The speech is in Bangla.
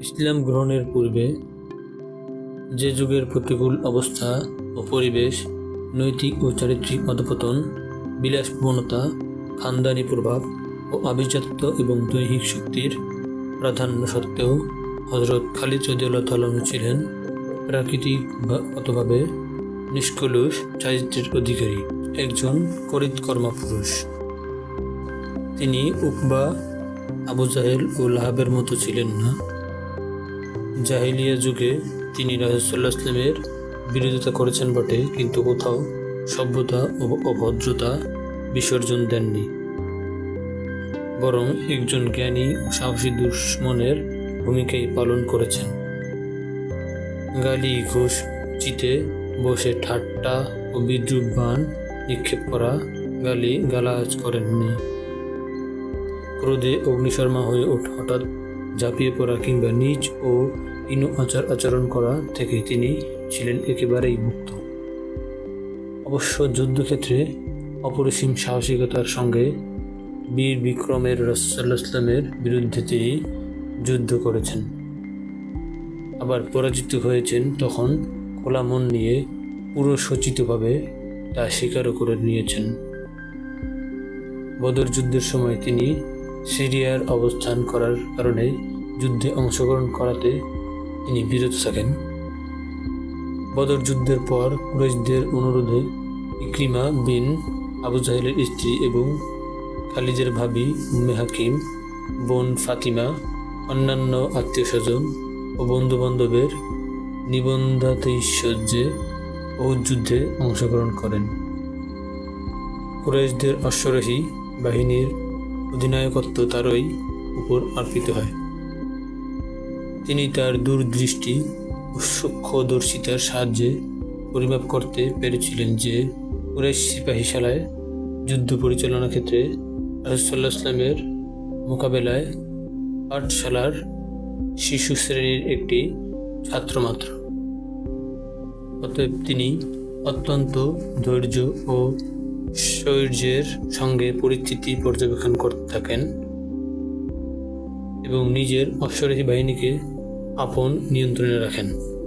ইসলাম গ্রহণের পূর্বে যে যুগের প্রতিকূল অবস্থা ও পরিবেশ, নৈতিক ও চারিত্রিক অধপতন বিলাসপূর্ণতা খানদানি প্রভাব ও আভিজাত্য এবং দৈহিক শক্তির প্রাধান্য সত্ত্বেও হজরত খালিদ রদিয়াল্লাহ তাল্লাহ্ন ছিলেন প্রাকৃতিক বা অতভাবে নিষ্কলুষ চারিত্রের অধিকারী, একজন করিতকর্মা পুরুষ তিনি উকবা, আবু জাহেল ও লাহাবের মতো ছিলেন না। জাহিলিয়া যুগে তিনি রাজসাল্লাহ ইসলামের বিরোধিতা করেছেন বটে, কিন্তু কোথাও সভ্যতা ও অভদ্রতা বিসর্জন দেননি। বরং একজন জ্ঞানী সাহসী দুশ্মনের ভূমিকাই পালন করেছেন। গালি, ঘুষ, চিতে বসে ঠাট্টা ও বিদ্রুপ বান নিক্ষেপ করা গালি গালাজ করেননি। ক্রোধে অগ্নিশর্মা হয়ে ওঠ, হঠাৎ ঝাঁপিয়ে পড়া কিংবা নিজ ও হীন আচার আচরণ করা থেকে তিনি ছিলেন একেবারেই মুক্ত। অবশ্য যুদ্ধক্ষেত্রে অপরিসীম সাহসিকতার সঙ্গে বীর বিক্রমের রসাল্লাহ ইসলামের বিরুদ্ধে তিনি যুদ্ধ করেছেন। আবার পরাজিত হয়েছেন তখন খোলা মন নিয়ে পুরো সচিতভাবে তা স্বীকারও করে নিয়েছেন। বদর যুদ্ধের সময় তিনি সিরিয়ার অবস্থান করার কারণে যুদ্ধে অংশগ্রহণ করাতে তিনি বিরত থাকেন। বদর যুদ্ধের পর কুরাইশদের অনুরোধে ইক্রিমা বিন আবু জাহেলের স্ত্রী এবং খালিজের ভাবি উম্মে হাকিম, বোন ফাতিমা, অন্যান্য আত্মীয় স্বজন ও বন্ধু বান্ধবের নিবন্ধাতিশয্যে ও যুদ্ধে অংশগ্রহণ করেন। কুরাইশদের অশ্বরোহী বাহিনীর অধিনায়কত্ব তারই উপর অর্পিত হয়। তিনি তার দূরদৃষ্টি ও সূক্ষ্মদর্শিতার সাহায্যে পরিমাপ করতে পেরেছিলেন যে কুরাইশ সিপাহীশালায় যুদ্ধ পরিচালনা ক্ষেত্রে রাসুল্লাহ ইসলামের মোকাবেলায় পাঠশালার শিশু শ্রেণির একটি ছাত্রমাত্র অতএব তিনি অত্যন্ত ধৈর্য ও শৌর্যের সঙ্গে পরিস্থিতি পর্যবেক্ষণ করতে থাকেন এবং নিজের অশ্বরোহী বাহিনীকে আপন নিয়ন্ত্রণে রাখেন।